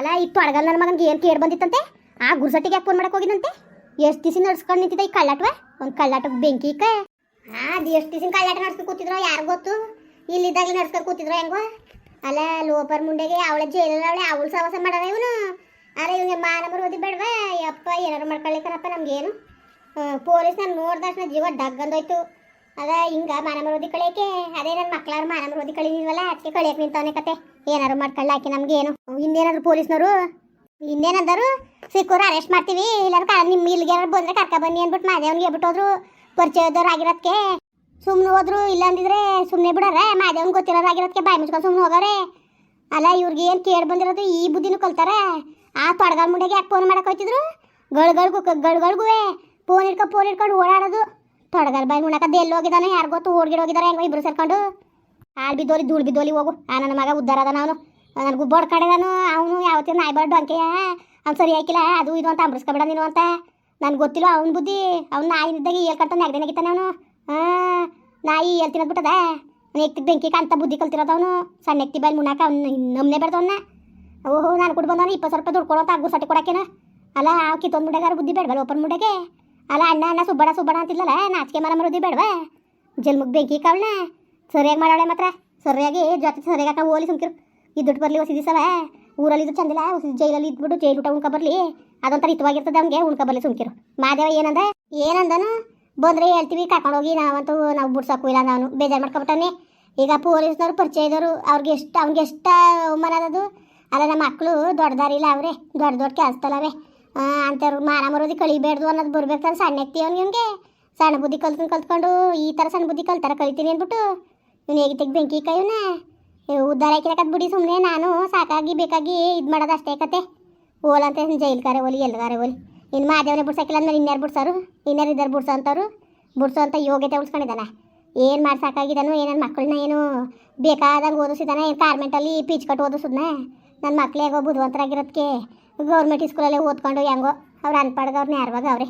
ಅಲ್ಲ, ಇತ್ತು ಅಡಗಲ್ ನನ್ನ ಮಗನಿಗೆ ಏನು ಕೇಳಿ ಬಂದಿತ್ತಂತೆ? ಆ ಗುರ್ಸಟ್ಟಿಗೆ ಯಾಕೆ ಫೋನ್ ಮಾಡಕ್ ಹೋಗಿದಂತೆ ಎಷ್ಟು ದಿವಸ ನಡ್ಸ್ಕೊಂಡು ನಿಂತಿದ್ದ ಈ ಕಳ್ಳಾಟವ? ಒಂದು ಕಳ್ಳಾಟಕ್ಕೆ ಬೆಂಕಿ ಕ ಹಾ ಅದು ಎಷ್ಟು ದಿವಸ ಕಳ್ಳಾಟ ನಡ್ಸ್ಕೊಂಡು ಕೂತಿದ್ರು ಯಾರು ಗೊತ್ತು? ಇಲ್ಲಿದ್ದಾಗಲೇ ನಡ್ಸ್ಕೊಂಡು ಕೂತಿದ್ರು ಹೆಂಗೋ? ಅಲ್ಲ, ಲೋಪರ್ ಮುಂಡೆಗೆ ಅವಳ ಜೈಲಲ್ಲಿ ಅವಳೆ ಅವಳು ಸವಾಸ ಮಾಡವ ಇವನು? ಅರೆ, ಇವನಿಗೆ ಮಾನ ಓದಿ ಬೇಡವಾ? ಯಪ್ಪ ಏನಾರು ಮಾಡ್ಕೊಳ್ಳಿಕ್ಕನಪ್ಪ ನಮ್ಗೇನು? ಪೊಲೀಸ್ ನಾನು ನೋಡ್ದ ತಕ್ಷಣ ಜೀವ ಡಗ್ಗಂದೋಯ್ತು. ಅದ ಹಿಂಗ ಮಾನ ಓದಿ ಕಳಿಯಕ್ಕೆ, ಅದೇ ನನ್ನ ಮಕ್ಳಾರು ಮಾನ ಓದಿ ಕಳಿದಿಲ್ವಲ್ಲ ಅದಕ್ಕೆ ಕಳಿಯಕ್ಕೆ ನಿಂತವನೇ ಕತೆ. ಏನಾರು ಹಾಕಿ ನಮ್ಗೆ ಏನು? ಇನ್ನೇನಾದ್ರು ಪೊಲೀಸ್ನವರು ಇನ್ನೇನಂದರು ಸಿಕ್ಕೋರು ಅರೆಸ್ಟ್ ಮಾಡ್ತೀವಿ ಇಲ್ಲಾರ ನಿಮ್ಮ ಇಲ್ಲಿಗೆ ಬಂದ್ರೆ ಕರ್ಕ ಬನ್ನಿ ಅಂದ್ಬಿಟ್ಟು ಮಾದೇವನ್ಗೆ ಹೇಳ್ಬಿಟ್ಟು ಹೋದ್ರು. ಪರಿಚಯದವ್ರು ಆಗಿರೋದಕ್ಕೆ ಸುಮ್ಮನೆ ಹೋದ್ರು ಇಲ್ಲ ಅಂದಿದ್ರೆ ಸುಮ್ಮನೆ ಬಿಡಾರೆ ಮಾದೇವ್ನ ಗೊತ್ತಿರೋರು ಆಗಿರೋದಕ್ಕೆ ಬಾಯಿ ಮುಚ್ಕೊಂಡು ಸುಮ್ಮನೆ ಹೋಗೋರೆ ಅಲ್ಲ, ಇವ್ರಿಗೆ ಏನು ಕೇಳಿ ಬಂದಿರೋದು, ಈ ಬುದ್ಧಿನೂ ಕಲ್ತಾರೆ. ಆ ತೊಡಗಲ್ ಮುಂಡೆಗೆ ಯಾಕೆ ಫೋನ್ ಮಾಡಕ್ಕೆ ಹೋಯ್ತಿದ್ರು? ಗಳ್ಗಳ್ಗು ಗಳ್ಗಳ್ಗುವೆ ಫೋನ್ ಇಟ್ಕೊಂಡು ಫೋನ್ ಇಟ್ಕೊಂಡು ಓಡಾಡೋದು. ತೊಡಗಲ್ ಬಾಯಿ ಮುಣಕದ್ದು ಎಲ್ಲಿ ಹೋಗಿದ್ದಾನೆ ಯಾರು ಗೊತ್ತು ಓಡ್ಗಿಡೋಗಿದ್ದಾರೆ ಹೆಂಗೋ ಇಬ್ರು ಸೇರ್ಕೊಂಡು. ಹಾಳು ಬಿದ್ದೋಲಿ ಧೂಳು ಬಿದ್ದೋಲಿ ಹೋಗು. ಆ ನನ್ನ ಮಗ ಉದ್ದಾರ ಅವನು. ನನಗೂ ಬೋರ್ಡ್ ಕಡೆದಾನು. ಅವನು ಯಾವತ್ತೂ ನಾಯಿ ಬರ್ಡು ಅಂಕೆಯ ಅವ್ನು ಸರಿ ಹಾಕಿಲ್ಲ. ಅದು ಇದು ಅಂತ ಅಂಬ್ರಿಸ್ಕೊಬೇಡ ನೀನು ಅಂತ. ನನ್ಗೆ ಗೊತ್ತಿಲ್ಲ ಅವ್ನ ಬುದ್ಧಿ. ಅವ್ನು ನಾಯಿ ಇದ್ದಾಗ ಹೇಳ್ಕೊಂತ ನೆಗಡಿನಾಗಿತ್ತಾನೆ ಅವನು. ಹಾಂ ನಾಯಿ ಹೇಳ್ತಿರೋದು ಬಿಟ್ಟದ ನೆಕ್ತಿ ಬೆಂಕಿ ಕಾಂತ ಬುದ್ಧಿ ಕಲ್ತಿರೋದು ಅವನು. ಸಣ್ಣ ಎಕ್ತಿ ಬಾಯಿ ಮುನ್ನಾಕ ಅವ್ನು ನಮ್ಮನೆ ಬೇಡ್ದವನ್ನ ಓಹೋ, ನಾನು ಕೊಟ್ಟು ಬಂದವನು ಇಪ್ಪತ್ತು ಸಾವಿರ ರೂಪಾಯಿ ದುಡ್ಡು ಕೊಡೋ ಅಂತ ಅಗ್ಗು ಸಟ್ಟಿ ಕೊಡಕೇನ ಅಲ್ಲ ಆ ಕಿತ್ತೊಂದು ಮುಡೆಗಾರ ಬುದ್ಧಿ ಬೇಡವಲ್ಲ ಓಪನ್ ಮುಡಗೆ ಅಲ್ಲ, ಅಣ್ಣ ಅಣ್ಣ ಸುಬ್ಬಣ ಸುಬ್ಬಣ ಅಂತಿಲ್ಲಲ್ಲ ನಾಚಿಕೆ ಮರ ಮರುದಿ ಬೇಡವಾ? ಜಲ್ಮುಗ್ ಬೆಂಕಿ ಕಾವಳ ಸರಿಯಾಗಿ ಮಾಡಾಳೆ ಮಾತ್ರ. ಸರಿಯಾಗಿ ಜೊತೆ ಸರಿಯಾಗಿ ಓಲಿ ಸುಮ್ಕಿರು. ಈ ದುಡ್ಡು ಬರಲಿ ಹೊಸ ದಿವಸವ. ಊರಲ್ಲಿ ಇದು ಚಂದಿಲ್ಲ ಜೈಲಲ್ಲಿ ಇದ್ಬಿಟ್ಟು ಜೈಲು ಊಟ ಉಣ್ಕೊ ಬರಲಿ. ಅದೊಂಥರ ಹಿತವಾಗಿರ್ತದೆ ಅವ್ನಿಗೆ, ಉಣ್ಕೊ ಬರಲಿ ಸುಮ್ಕಿರು. ಮಾದೇವ ಏನಂದ? ಏನಂದನು? ಬಂದ್ರೆ ಹೇಳ್ತೀವಿ, ಕರ್ಕೊಂಡೋಗಿ ನಾವಂತೂ ನಾವು ಬಿಡ್ಸಕ್ಕೂ ಇಲ್ಲ ನಾನು. ಬೇಜಾರು ಮಾಡ್ಕೊಬಿಟ್ಟಾನೆ ಈಗ ಪೊಲೀಸ್ನವ್ರು ಪರಿಚಯ ಇದ್ದವರು ಅವ್ರಿಗೆ ಎಷ್ಟು, ಅವ್ನಿಗೆ ಎಷ್ಟು ಮನದದು ಅಲ್ಲ, ನಮ್ಮ ಮಕ್ಕಳು ದೊಡ್ಡದಾರಿಲ್ಲ ಅವರೇ. ದೊಡ್ಡ ದೊಡ್ಡ ಕೆಲಸದಲ್ಲವೇ ಅಂಥವ್ರು ಮಾನ ಮರೋದಿ ಕಳಿಬೇಡ್ದು ಅನ್ನೋದು ಬರ್ಬೇಕು ಸಣ್ಣ ಎತ್ತಿ ಅವ್ನಿಗೆ ಸಣ್ಣ ಬುದ್ಧಿ ಕಲ್ತು ಕಲ್ತ್ಕೊಂಡು ಈ ಥರ ಸಣ್ಣ ಬುದ್ಧಿ ಕಲ್ತಾರ ಕಲಿತೀನಿ ಅಂದ್ಬಿಟ್ಟು ಇವ್ನು ಹೇಗೆ ತೆಗಿ ಬೆಂಕಿ ಕೈವನ ಉದ್ದಾರ ಹಾಕಿರಕತ್ ಬಿಡಿ ಸುಮ್ಮನೆ ನಾನು ಸಾಕಾಗಿ ಬೇಕಾಗಿ ಇದು ಮಾಡೋದು ಅಷ್ಟೇ ಕತೆ. ಓಲಂತ ಜೈಲ್ ಕಾರೆ ಓಲಿ ಎಲ್ಲಗಾರೆ ಓಲಿ. ಇನ್ನು ಮಾದೇವನೇ ಬಿಡ್ಸಕ್ಕಿಲ್ಲ ಅಂದ್ರೆ ಇನ್ಯಾರು ಬಿಡ್ಸಾರು? ಇನ್ಯಾರು ಇದ್ದಾರೆ ಬಿಡ್ಸೋ ಅಂತವ್ರು? ಬಿಡ್ಸೋ ಅಂತ ಯೋಗ್ಯತೆ ಉಳಿಸ್ಕೊಂಡಿದ್ದಾನೆ? ಏನು ಮಾಡಿ ಸಾಕಾಗಿದ್ದಾನು ಏನನ್ನ ಮಕ್ಕಳನ್ನ ಏನು ಬೇಕಾದಂಗೆ ಓದಿಸಿದಾನೆ ಏನು ಕಾರ್ಮೆಂಟಲ್ಲಿ ಪೀಚ್ ಕಟ್ಟು ಓದಿಸಿದ್ನ? ನನ್ನ ಮಕ್ಳು ಹೇಗೋ ಬುದ್ಧಿವಂತರಾಗಿರೋದಕ್ಕೆ ಗೌರ್ಮೆಂಟ್ ಸ್ಕೂಲಲ್ಲೇ ಓದ್ಕೊಂಡು ಹೆಂಗೋ ಅವ್ರು ಅನ್ಪಡ್ದವ್ರನ್ನ ಯಾರವಾಗ ಅವ್ರೆ.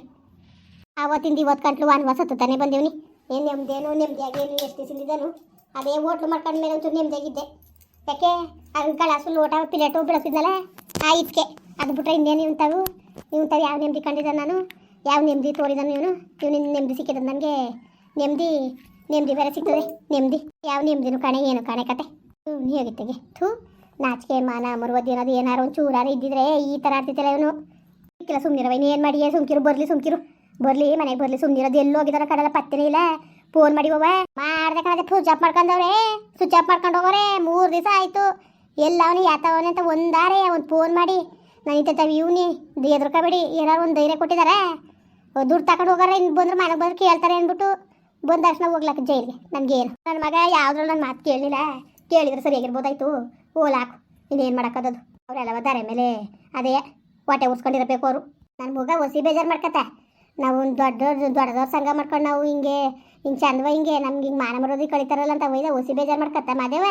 ಆವತ್ತಿಂದ ಇವತ್ತು ಗಂಟ್ಲು ವಾನ್ವಾಸ ಹತ್ತುತ್ತಾನೆ ಬಂದೀವ್ನಿ. ಏನು ನೆಮ್ಮದೇನು ನೆಮ್ಮದಿಯಾಗಿ ಎಷ್ಟು ದಿವಸದಿಂದನು ಅದೇ ಹೋಟ್ಲು ಮಾಡ್ಕೊಂಡ ಮೇಲೆ ಒಂಚೂರು ನೆಮ್ಮದಿಯಾಗಿದ್ದೆ ಯಾಕೆ? ಅಂಕಳ ಕಳಸು ಲೋಟ ಪ್ಲೇಟು ಬೆಳೆಸಿದ್ನಲ್ಲ ಆ ಇದಕ್ಕೆ ಅದು ಬಿಟ್ರೆ ಇನ್ನೇನು ಇವಂತಾವು ಇವಂತಾವು ಯಾವ ನೆಮ್ಮದಿ ಕಂಡಿದ್ದ ನಾನು? ಯಾವ ನೆಮ್ಮದಿ ತೋರಿದನು ಇವನು? ಇವನಿಂದ ನೆಮ್ಮದಿ ಸಿಕ್ಕಿದ ನನಗೆ? ನೆಮ್ಮದಿ ನೆಮ್ಮದಿ ಬೇರೆ ಸಿಗ್ತದೆ ನೆಮ್ಮದಿ ಯಾವ ನೆಮ್ಮದಿನು ಕಾಣೆ, ಏನು ಕಾಣೆ ಕತೆ. ನೀ ಹೇಗಿತ್ತೆಗೆ ಥೂ, ನಾಚಿಕೆ, ಮಾನ, ಮರುವದ್ದು ಏನಾದ್ರು ಏನಾರು ಒಂದು ಚೂರಾರು ಇದ್ದಿದ್ರೆ ಈ ಥರ ಆಡ್ತಿದ್ದಿಲ್ಲ ಇವನು. ಸಿಕ್ಕಿಲ್ಲ ಸುಮ್ಮನಿರವ ಇನ್ನೇನು ಮಾಡಿ ಸುಮ್ಕಿರು, ಬರಲಿ ಸುಮ್ಕಿರು. ಬರ್ಲಿ ಮನೆಗೆ ಬರ್ಲಿ ಸುಮ್ಮನಿರೋದು ಎಲ್ಲಿ ಹೋಗಿದಾರ ಕಡಲ ಪತ್ತೆನೇ ಇಲ್ಲ. ಫೋನ್ ಮಾಡಿ ಹೋಗ ಮಾಡ್ದೆ ಕಣದೆ ಸ್ವಿಚ್ ಆಫ್ ಮಾಡ್ಕೊಂಡವ್ರೆ ಸ್ವಿಚ್ ಆಫ್ ಮಾಡ್ಕೊಂಡು ಹೋಗೋರೆ, ಮೂರು ದಿವಸ ಆಯಿತು. ಎಲ್ಲ ಅವನು ಯಾತವನೆ ಅಂತ ಒಂದಾರೆ ಒಂದು ಫೋನ್ ಮಾಡಿ, ನಾನು ಇಂಥ ಇವ್ನಿ ಎದುರ್ಕೋಬೇಡಿ ಏನಾರು ಒಂದು ಧೈರ್ಯ ಕೊಟ್ಟಿದ್ದಾರೆ ದುಡ್ಡು ತಗೊಂಡು ಹೋಗಾರ ಇನ್ನು ಬಂದ್ರೆ ಮನೆಗೆ ಬಂದ್ರೆ ಕೇಳ್ತಾರೆ ಅಂದ್ಬಿಟ್ಟು ಬಂದ ತಕ್ಷಣ ಹೋಗ್ಲಾಕ ಜೈಲಿಗೆ ನನಗೇನು ನನ್ನ ಮಗ ಯಾವ್ದ್ರಲ್ಲಿ ನನ್ನ ಮಾತು ಕೇಳಲಿಲ್ಲ. ಕೇಳಿದ್ರೆ ಸರಿಯಾಗಿರ್ಬೋದಾಯ್ತು. ಓಲಾಕು ಇನ್ನೇನು ಮಾಡೋಕ್ಕದದು ಅವರೆಲ್ಲ ದಾರೆ ಮೇಲೆ. ಅದೇ ಹೊಟ್ಟೆ ಉರ್ಸ್ಕೊಂಡಿರಬೇಕು ಅವರು. ನನ್ನ ಮಗ ಹೊಸಿ ಬೇಜಾರು ಮಾಡ್ಕತ್ತ. ನಾವು ಒಂದು ದೊಡ್ಡ ದೊಡ್ಡದವ್ರ ಸಂಘ ಮಾಡ್ಕೊಂಡು ನಾವು ಹಿಂಗೆ ಹಿಂಗೆ ಚಂದವ ಹಿಂಗೆ, ನಮ್ಗೆ ಹಿಂಗೆ ಮಾನ ಮರೋದಿ ಕಳಿತಾರಲ್ಲ ಅಂತ ಒಯ್ದ ಹೊಸಿ ಬೇಜಾರು ಮಾಡ್ಕತ್ತ ಮಾದೇವ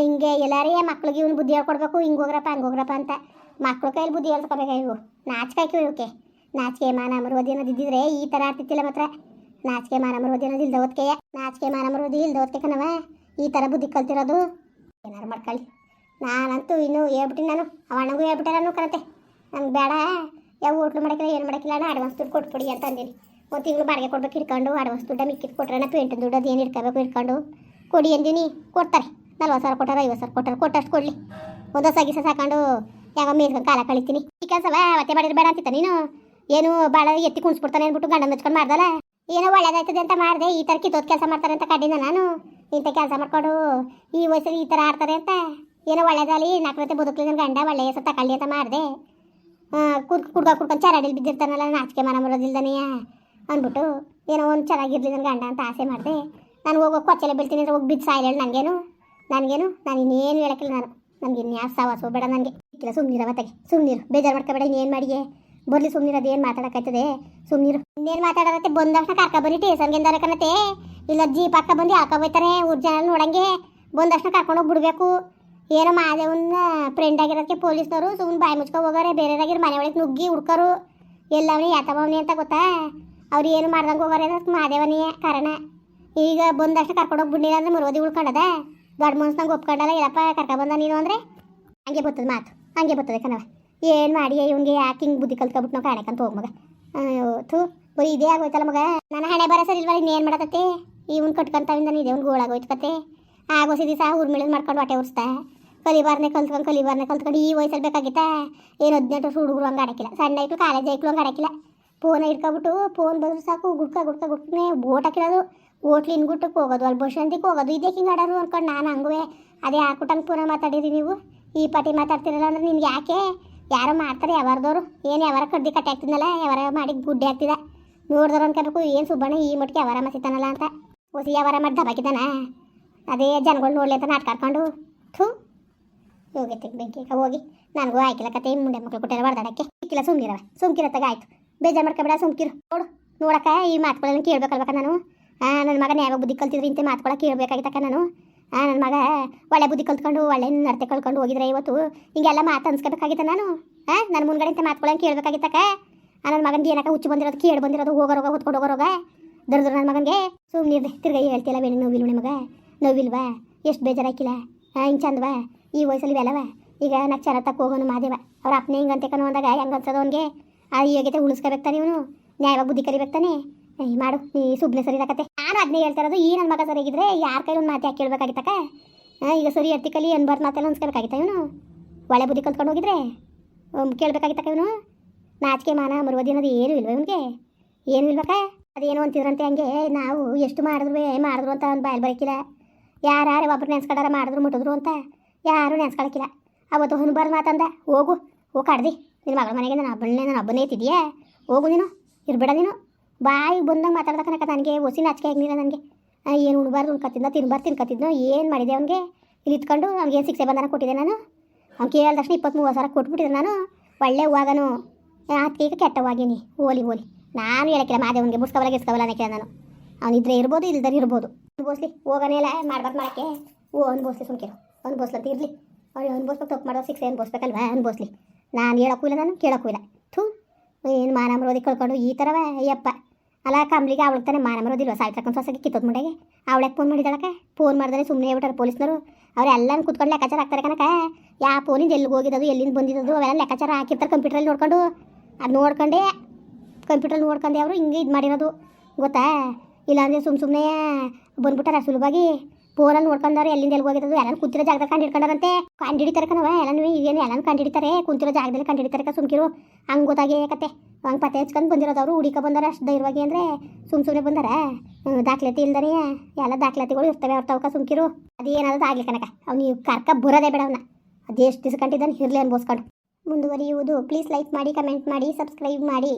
ಹಿಂಗೆ ಎಲ್ಲಾರೇ ಮಕ್ಳಿಗೆ ಇವ್ನು ಬುದ್ಧಿ ಹೇಳ್ಕೊಡ್ಬೇಕು, ಹಿಂಗೆ ಹೋಗ್ರಪ್ಪ, ಹಂಗೆ ಹೋಗ್ರಪ್ಪ ಅಂತ. ಮಕ್ಳು ಕೈಲಿ ಬುದ್ಧಿ ಹೇಳ್ಕೊಬೇಕು ಇವು? ನಾಚಿಕೆ ಹಾಕಿವು ಇವಕ್ಕೆ ನಾಚಿಕೆ ಮಾನ ಮರೋದಿ ಅನ್ನೋದು ಇದ್ದಿದ್ರೆ ಈ ಥರ ಆಡ್ತಿತ್ತಿಲ್ಲ ಮಾತ್ರ. ನಾಚಿಕೆ ಮಾನ ಮರೋದಿ ಅನ್ನೋದು ಇಲ್ದವತ್ಕೆ ನಾಚಿಕೆ ಮಾನ ಮರೋದಿ ಕಣವ ಈ ಥರ ಬುದ್ಧಿ ಕಲ್ತಿರೋದು? ಏನಾರು ಮಾಡ್ಕೊಳ್ಳಿ ನಾನಂತೂ ಇನ್ನು ಹೇಳ್ಬಿಟ್ಟಿನಿ ನಾನು ಅವಣ್ಣಗೂ ಹೇಳ್ಬಿಟ್ಟೆ ನಾನು ಕಣತೆ. ನಂಗೆ ಬೇಡ. ಯಾವ ಹೋಟ್ಲು ಮಾಡೋಕ್ಕಿಲ್ಲ ಏನು ಮಾಡಕ್ಕಿಲ್ಲ ನಾನು ಅಡ್ವಾನ್ಸ್ ದುಡ್ಡು ಕೊಟ್ಬಿಡಿ ಅಂತ ಅಂದೀನಿ. ಒಂದು ತಿಂಗಳು ಬಾಡಿಗೆ ಕೊಡ್ಬೇಕು ಇಟ್ಕೊಂಡು ಅಡ್ವಾನ್ಸ್ ದುಡ್ಡು ಮಿಕ್ಕಿದ್ದು ಕೊಟ್ರೆ ನಾ ಪೇಂಟ್ ದುಡ್ಡು ಅದೇನು ಇಟ್ಕೋಬೇಕು ಇಟ್ಕೊಂಡು ಕೊಡಿ ಅಂದಿನಿ, ಕೊಡ್ತಾರೆ. ನಲ್ವತ್ತು ಸಾವಿರ ಕೊಟ್ಟಾರ ಐವತ್ತು ಸಾವಿರ ಕೊಟ್ಟಾರ, ಕೊಟ್ಟಷ್ಟು ಕೊಡಲಿ. ಒಂದು ಹೊಸ ಗೀಸ ಸಾಕೊಂಡು ಯಾವ ಮೇಲ್ಕೊಂಡು ಕಾಲ ಕಳಿತೀನಿ. ಈ ಕೆಲಸವ ಅವತ್ತೆ ಮಾಡಿದ್ರೆ ಬೇಡ ಅಂತಿತ್ತ ನೀನು? ಏನು ಭಾಳ ಎತ್ತಿ ಕುಣಿಸ್ಬಿಡ್ತಾನೆ ಅಂದ್ಬಿಟ್ಟು ಗಂಡ ಮೆಚ್ಕೊಂಡು ಮಾಡ್ದಲ್ಲ? ಏನೋ ಒಳ್ಳೇದಾಯ್ತದೆ ಅಂತ ಮಾಡಿದೆ, ಈ ಥರ ಕಿತ್ತೋದು ಕೆಲಸ ಮಾಡ್ತಾರೆ ಅಂತ ಕಡ್ಡಿನ ನಾನು? ಇಂಥ ಕೆಲಸ ಮಾಡ್ಕೊಂಡು ಈ ವಯಸ್ಸಲ್ಲಿ ಈ ಥರ ಆಡ್ತಾರೆ ಅಂತ? ಏನೋ ಒಳ್ಳೇದಲ್ಲಿ ನಾಲ್ಕು ಬದುಕಲಿ ನನ್ನ ಗಂಡ ಒಳ್ಳೆಯ ಹೆಸರು ತಗೊಳ್ಳಿ ಅಂತ ಮಾಡಿದೆ. ಕುಡ್ ಕುಡ್ಕ ಕುಡ್ಕೊಂಡು ಚರಾಡಿಲಿ ಬಿದ್ದಿರ್ತಾನಲ್ಲ ನಾಚಿಕೆ ಮನ ಬರೋದಿಲ್ದನೆಯ ಅಂದ್ಬಿಟ್ಟು, ಏನೋ ಒಂದು ಚೆನ್ನಾಗಿರ್ಲಿ ನನ್ನ ಗಂಡ ಅಂತ ಆಸೆ ಮಾಡಿದೆ. ನಾನು ಹೋಗೋ ಕೊಚ್ಚಲೆ ಬೀಳ್ತೀನಿ ಅಂದ್ರೆ ಹೋಗಿ ಬಿದ್ದು ಸಾಯಿಲ್ಲ ನನಗೇನು ನನಗೇನು, ನಾನು ಇನ್ನೇನು ಹೇಳಕ್ಕಿಲ್ಲ ನಾನು. ನನಗೆ ಇನ್ಯಾವ ಸವಾಸು ಬೇಡ ನನಗೆ. ಇಲ್ಲ ಸುಮ್ಮನಿರ ಮತ್ತೆ ಸುಮ್ಮನಿರು ಬೇಜಾರು ಮಾಡ್ಕೋಬೇಡ, ಇನ್ನೇನು ಮಾಡಿಗೆ? ಬರ್ಲಿ ಸುಮ್ಮನಿರೋದು ಏನು ಮಾತಾಡೋಕ್ಕಾಯ್ತದೆ? ಸುಮ್ಮನಿರು ಇನ್ನೇನು ಮಾತಾಡೋದಕ್ಕೆ ಬಂದಕ್ಷಣ ಕರ್ಕ ಬನ್ನಿ ಟೇಷನ್ಗೆ ಎಂದಾರ ಕಣತೆ ಇಲ್ಲ, ಜೀಪ್ ಹಾಕ ಬಂದು ಹಾಕ ಬೈತಾರೆ, ಊರ್ ಜನ ನೋಡಂಗೆ. ಬಂದಕ್ಷಣ ಕರ್ಕೊಂಡೋಗಿ ಬಿಡಬೇಕು. ಏನೋ ಮಾದೇವನ್ನ ಫ್ರೆಂಡ್ ಆಗಿರೋದಕ್ಕೆ ಪೊಲೀಸ್ನವರು ಸುಮ್ಮನೆ ಬಾಯಿ ಮುಚ್ಕೊ ಹೋಗೋರೆ, ಬೇರೆದಾಗಿರೋ ಮನೆ ಒಳಗೆ ನುಗ್ಗಿ ಹುಡ್ಕೋರು. ಎಲ್ಲವನಿ ಯಾತವನಿ ಅಂತ ಗೊತ್ತಾ? ಅವ್ರು ಏನು ಮಾಡ್ದಂಗೆ ಹೋಗೋರೆ ಅದಕ್ಕೆ ಮಾದೇವನೇ ಕಾರಣ. ಈಗ ಬಂದಷ್ಟು ಕರ್ಕೊಂಡೋಗಿ ಬಿಡ್ಲಿಲ್ಲ ಅಂದ್ರೆ ಮುರೋದಿ ಉಳ್ಕೊಂಡದ? ದೊಡ್ಡ ಮನ್ಸಂಗೆ ಒಪ್ಕೊಂಡಲ್ಲ, ಇಲ್ಲಪ್ಪ, ಕರ್ಕ ಬಂದ ನೀನು ಅಂದರೆ? ಹಂಗೆ ಬರ್ತದೆ ಮಾತು, ಹಂಗೆ ಬರ್ತದೆ ಕಣವ ಏನು ಮಾಡಿ ಇವ್ನಿಗೆ ಯಾಕೆ ಹಿಂಗೆ ಬುದ್ಧಿ ಕಲ್ತ್ಕೊಬಿಟ್ಟು ನಾವು ಕಾಣಕಂತ ಹೋಗಿ ಮಗ. ಥೂ, ಬರೀ ಇದೇ ಆಗೋಯ್ತಲ್ಲ ಮಗ. ನನ್ನ ಹಣೆ ಬರ ಸರಿ ಇಲ್ವಲ್ಲ, ಇನ್ನೇನು ಮಾಡತ್ತೆ ಇವ್ನು ಕಟ್ಕೊಂತಾವಿಂದ ಇದೇ ಅವ್ನು ಗೋಳಾಗೋಯ್ತು ಕತೆ. ಆಗೋ ದಿವಸ ಉರ್ಮಿಳದ್ ಮಾಡ್ಕೊಂಡು ಹೊಟ್ಟೆ ಉರ್ಸ್ತಾ. ಕಲಿಬಾರ್ನೆ ಕಲ್ತ್ಕೊಂಡು ಕಲಿಬಾರ್ನೆ ಕಲ್ತ್ಕೊಂಡು, ಈ ವಯಸ್ಸಲ್ಲಿ ಬೇಕಾಗಿತ್ತ ಏನು ಹದಿನೆಂಟು ವರ್ಷ ಹುಡುಗರು ಹಂಗೆ ಆಡಕ್ಕಿಲ್ಲ. ಸಣ್ಣ ಇಟ್ಟು ಕಾಲೇಜ್ ಐಕ್ಳು ಹಂಗೆ ಆಡಕ್ಕಿಲ್ಲ. ಫೋನ್ ಇಟ್ಕೊಬಿಟ್ಟು ಫೋನ್ ಬಂದ್ರೆ ಸಾಕು, ಗುಡ್ಕ ಗುಡ್ಕ, ಗುಡ್ಕನೇ ಬೋಟ್ ಹಾಕಿರೋದು. ಹೋಟ್ಲಿನ ಗುಟ್ಟಕ್ಕೆ ಹೋಗೋದು, ಅಲ್ಲಿ ಬಸ್ಸಂದಿಗೆ ಹೋಗೋದು. ಇದೇ ಹಿಂಗೆ ಆಡೋರು ಅನ್ಕೊಂಡು ನಾನು ಹಂಗುವೆ. ಅದೇ ಹಾಕ್ಬಿಟ್ಟಂಗೆ ಪುನಃ ಮಾತಾಡಿದ್ರಿ ನೀವು. ಈ ಪಾಟಿ ಮಾತಾಡ್ತಿರಲ್ಲ ಅಂದ್ರೆ ನಿಮ್ಗೆ ಯಾಕೆ? ಯಾರೋ ಮಾಡ್ತಾರೆ ಯಾವಾರದವ್ರು ಏನು ಯಾವಾರ ಕಡ್ಡಿ ಕಟ್ಟಿ ಹಾಕ್ತಿದ್ನಲ್ಲ, ಯಾವಾರ ಮಾಡಿ ಗುಡ್ಡೆ ಹಾಕ್ತಿದ. ನೋಡಿದ್ರು ಅನ್ಕೋಬೇಕು, ಏನು ಸುಬ್ಬಣ್ಣ ಈ ಮಟ್ಟಿಗೆ ಯಾವಾರ ಮಸಿತಾನಲ್ಲ ಅಂತ. ಹೊಸಿ ಯಾವಾರ ಮಾಡಿ ದಬಾಕಿದ್ದಾನ? ಅದೇ ಜನಗಳು ನೋಡ್ಲಿ ಅಂತ ನಾಟ್ಕಾಡ್ಕೊಂಡು ಥೂ. ಹೋಗೈತೆ ಬೆಂಕಿ ಹೋಗಿ. ನನಗೂ ಆಯ್ಕಿಲ್ಲ ಕತೆ ಮುಂಡೆ ಮಕ್ಕಳು ಕೊಟ್ಟೆಲ್ಲ ಹೊಡೆದಾಡಕ್ಕೆ ಇಕ್ಕಿಲ್ಲ ಸುಮ್ಕಿರವ ಸುಮ್ಕಿರತ್ತಾಗ ಆಯ್ತು. ಬೇಜಾರು ಮಾಡ್ಕೊಬೇಡ ಸುಮ್ಕಿರು. ನೋಡು, ನೋಡಕ್ಕ, ಈ ಮಾತುಗಳನ್ನ ಕೇಳ್ಬೇಕಲ್ವಕ್ಕ ನಾನು? ನನ್ನ ಮಗನ ಯಾವಾಗ ಬುದ್ಧಿ ಕಲ್ತಿದ್ರು ಇಂತೆ ಮಾತುಗಳ ಕೇಳಬೇಕಾಗಿತ್ತಕ್ಕ ನಾನು? ನನ್ನ ಮಗ ಒಳ್ಳೆ ಬುದ್ಧಿ ಕಲ್ತ್ಕೊಂಡು, ಒಳ್ಳೆ ನಡತೆ ಕಳ್ಕೊಂಡು ಹೋಗಿದ್ರೆ ಇವತ್ತು ಹಿಂಗೆಲ್ಲ ಮಾತು ಅನ್ಸ್ಕೋಬೇಕಾಗಿತ್ತ ನಾನು? ಆ, ನನ್ನ ಮುಂದ್ಗಡೆ ಇಂಥ ಮಾತುಗಳನ್ನ ಕೇಳಬೇಕಾಗಿತ್ತಕ್ಕ? ನನ್ನ ಮಗನಿಗೆ ಏನಕ್ಕ ಹುಚ್ಚು ಬಂದಿರೋದು ಕೇಳಿ ಬಂದಿರೋದು ಹೋಗೋರೋಗ ಹೊತ್ಕೊಂಡು ಹೋಗೋರೋಗ ದರ್ದ್ರ ನನ್ನ ಮಗನಿಗೆ? ಸುಮ್ಮನೆ ತಿರ್ಗಾ ಹೇಳ್ತಿಲ್ಲ ನೋವಿಲ್ಲ ಮಗ. ನೋವಿಲ್ವಾ? ಎಷ್ಟು ಬೇಜಾರಾಕಿಲ್ಲ ಹಿಂಗೆ ಚಂದವಾ? ಈ ವಯಸ್ಸಲ್ಲಿ ಬೆಲವ ಈಗ ನಾ ತಕ್ಕ ಹೋಗೋನು ಮಾದೇವ. ಅವ್ರ ಅಪ್ಪನೇ ಹಿಂಗಂತೆ ಕಣೋ ಅಂದಾಗ ಹೆಂಗೆ ಅನ್ಸೋದು ಅವನಿಗೆ? ಆ ಯೋಗ್ಯತೆ ಉಳಿಸ್ಕೋಬೇಕಾನೆ ಇವನು. ನ್ಯಾಯವಾಗಿ ಬುದ್ಧಿ ಏ ಮಾಡು. ನೀ ಸುಬ್ನೆ ಸರಿ ತಕತೆ ನಾನು ಅದನ್ನೇ ಹೇಳ್ತಾ ಇರೋದು, ಈ ನನ್ನ ಮಗ ಸರಿಯಾಗಿದ್ರೆ ಯಾರ ಕೈ ಒಂದು ಮಾತು ಯಾಕೆ ಕೇಳಬೇಕಾಗಿತ್ತಕ್ಕ ಈಗ ಸರಿ ಎತ್ತಿ ಕಲಿ ಅನ್ಬಾರ್ದು ಮಾತೆಲ್ಲ ಅನ್ಸ್ಕೋಬೇಕಾಗಿತ್ತ ಇವನು? ಒಳ್ಳೆ ಬುದ್ಧಿ ಕಲ್ತ್ಕೊಂಡು ಹೋಗಿದ್ರೆ? ಕೇಳಬೇಕಾಗಿತ್ತಕ್ಕ ಇವನು? ನಾಚಿಕೆ, ಮಾನ, ಮರುವದಿ ಅನ್ನೋದು ಏನೂ ಇಲ್ವ ಇವನಿಗೆ? ಏನು ಇಲ್ವಕ್ಕ ಅದೇನು ಅಂತಿದ್ರಂತೆ ಹಂಗೆ, ನಾವು ಎಷ್ಟು ಮಾಡಿದ್ರು ಮಾಡಿದ್ರು ಅಂತ ಒಂದು ಬಾಯಲ್ಲಿ ಬರೋಕ್ಕಿಲ್ಲ ಯಾರು ಒಬ್ರು ನೆನ್ಸ್ಕೊಂಡಾರ ಮಾಡಿದ್ರು, ಮುಟ್ಟಿದ್ರು ಅಂತ. ಯಾರು ನೆನ್ಸ್ಕೊಳಕ್ಕಿಲ್ಲ ಅವತ್ತು ಹೊನ್ಬಾರ್ ಮಾತಂದ ಹೋಗು, ಹೋಗಿ ಕಡ್ದಿ. ನಿನ್ನ ಮಗಳ ಮನೆಗೆ ನಾನು ಹಬ್ಬನೇ ನಾನು ಹಬ್ಬನೇ ಇತ್ತಿದ್ಯಾ ಹೋಗು ನೀನು, ಇರ್ಬೇಡ ನೀನು. ಬಾಯಿ ಬಂದಂಗೆ ಮಾತಾಡ್ದಕ್ಕನಕ ನನಗೆ ಒಸಿ ನಾಚಿಕೆ ಆಗಿಲ್ಲ ನನಗೆ. ಏನು ಉಣ್ಬಾರ್ದು ಉಣ್ಕತ್ತಿದ್ದ ತಿನ್ಬಾರ್ದು ತಿನ್ಕತ್ತಿದ್ನೋ ಏನು ಮಾಡಿದೆ ಅವನಿಗೆ? ಇಲ್ಲಿ ಇತ್ಕೊಂಡು ಅವ್ನಿಗೆ ಏನು ಶಿಕ್ಷೆ ಬಂದಾನ ಕೊಟ್ಟಿದ್ದೆ ನಾನು? ಅವ್ನು ಕೇಳಿದ ತಕ್ಷಣ ಇಪ್ಪತ್ತು ಮೂವತ್ತು ಸಾವಿರ ಕೊಟ್ಬಿಟ್ಟಿದ್ದೆ ನಾನು. ಒಳ್ಳೆ ಹೂವಾಗನು. ಅದಕ್ಕೆ ಈಗ ಕೆಟ್ಟವಾಗಿನಿ ಓಲಿ ಓಲಿ ನಾನು ಹೇಳಕ್ಕಿಲ್ಲ, ಮಾದೇವನಿಗೆ ಬುಡ್ಸ್ಕೊಬಲ್ಲ ಗಿಸ್ಕೊಬಲ್ಲ ಅನ್ನಕ್ಕೆ ನಾನು. ಅವನಿದ್ರೆ ಇರ್ಬೋದು ಇಲ್ದರೆ ಇರ್ಬೋದು. ಬೋಸ್ಲಿ ಹೋಗೋನೇ ಇಲ್ಲ, ಮಾಡ್ಬಾರ್ದು ಮಾಡಕ್ಕೆ. ಓ ಅನ್ಬೋಸ್ಲಿ ಸುಮ್ಕಿರು. ಅನ್ಬೋಸ್ಲಂತ ಇರಲಿ. ಅವ್ಳು ಅನ್ಬೋಸ್ಬೇಕು ತಪ್ಪು ಮಾಡೋ ಶಿಕ್ಷೆ ಅನ್ಬೋಸ್ಬೇಕಲ್ವಾ ಅನ್ಬೋಸ್ಲಿ ನಾನು ಹೇಳೋಕ್ಕೂ ಇಲ್ಲ ನಾನು ಕೇಳೋಕ್ಕೂ ಇಲ್ಲ. ಥೂ, ಏನು ಮಾನ ಮರೋದಿ ಕಳ್ಕೊಂಡು ಈ ಥರವ ಅಯ್ಯಪ್ಪ. ಅಲ್ಲ ಕಂಬ್ಲಿಗೆ ಅವಳಿಗೆ ತಾನೇ ಮಾನ ಮರೋದಿಲ್ವ ಸಾಯ್ತಕ್ಕಂಥ ಹೊಸಗೆ ಕಿತ್ತೋದು ಮುಂಡೆಗೆ. ಅವಳಕ್ಕೆ ಫೋನ್ ಮಾಡಿದಳಕ್ಕೆ ಫೋನ್ ಮಾಡಿದ್ರೆ ಸುಮ್ಮನೆ ಹೇಳ್ಬಿಟ್ಟಾರೆ ಪೊಲೀಸ್ನವರು. ಅವರೆಲ್ಲ ಕುತ್ಕೊಂಡು ಲೆಕ್ಕಾಚಾರ ಹಾಕ್ತಾರೆ ಕನಕ ಯಾವ ಫೋನಿಂದ ಎಲ್ಲಿಗೆ ಹೋಗಿದ್ದು ಎಲ್ಲಿಂದ ಬಂದಿದ್ದು ಅವೆಲ್ಲ ಲೆಕ್ಕಾಚಾರ ಹಾಕಿರ್ತಾರೆ ಕಂಪ್ಯೂಟ್ರಲ್ಲಿ ನೋಡ್ಕೊಂಡು. ಅದು ನೋಡ್ಕೊಂಡೆ ಕಂಪ್ಯೂಟ್ರಲ್ಲಿ ನೋಡ್ಕೊಂಡೆ ಅವರು ಹಿಂಗೆ ಇದು ಮಾಡಿರೋದು. ಗೊತ್ತಾ? ಇಲ್ಲಾಂದರೆ ಸುಮ್ಮ ಸುಮ್ಮನೆ ಬಂದ್ಬಿಟ್ಟಾರೆ ಸುಲಭವಾಗಿ ಫೋನಲ್ಲಿ ನೋಡ್ಕೊಂಡಾರೆ, ಎಲ್ಲಿಂದ ಎಲ್ಲಿ ಹೋಗಿದ್ದು ಎಲ್ಲ ಕುಂತಿರೋ ಜಾಗದಾಗ ಕಂಡು ಹಿಡ್ಕೊಂಡಾರಂತೆ ಕಂಡು ಹಿಡಿತಾರೆ ಕಣವ ಎಲ್ಲನೂ ಏನು ಎಲ್ಲ ಕಂಡು ಹಿಡಿತಾರೆ ಕುಂತಿರೋ ಜಾಗದಲ್ಲಿ ಕಂಡು ಹಿಡಿತಾರೆ ಸುಮ್ಕಿರು. ಹಂಗೆ ಗೊತ್ತಾಗಿ ಕತೆ. ಹಂಗೆ ಪತ್ತೆ ಹಚ್ಕೊಂಡು ಬಂದಿರೋದು ಅವರು, ಹುಡುಕ ಬಂದಾರ ಅಷ್ಟು ಧೈರ್ಯವಾಗಿ ಅಂದರೆ ಸುಮ್ ಸುಮ್ಮನೆ ಬಂದಾರ. ದಾಖಲಾತಿ ಇಲ್ದಾರೆ ಎಲ್ಲ ದಾಖಲಾತಿಗಳು ಇರ್ತವೆ ಅವ್ರ ತವಕ ಸುಮ್ಕಿರು. ಅದೇನಾದ್ರು ಆಗ್ಲಿ ಕನಕ ಅವ್ನು ಕರ್ಕ ಬರೋದೇ ಬೇಡ ಅವನ್ನ ಅದೆಷ್ಟು ದಿವಸ ಕಂಟಿದ್ದಾನೆ ಇರಲಿ ಅನ್ಬೋಸ್ಕೊಂಡು. ಮುಂದುವರಿಯುವುದು. ಪ್ಲೀಸ್ ಲೈಕ್ ಮಾಡಿ, ಕಮೆಂಟ್ ಮಾಡಿ, ಸಬ್ಸ್ಕ್ರೈಬ್ ಮಾಡಿ.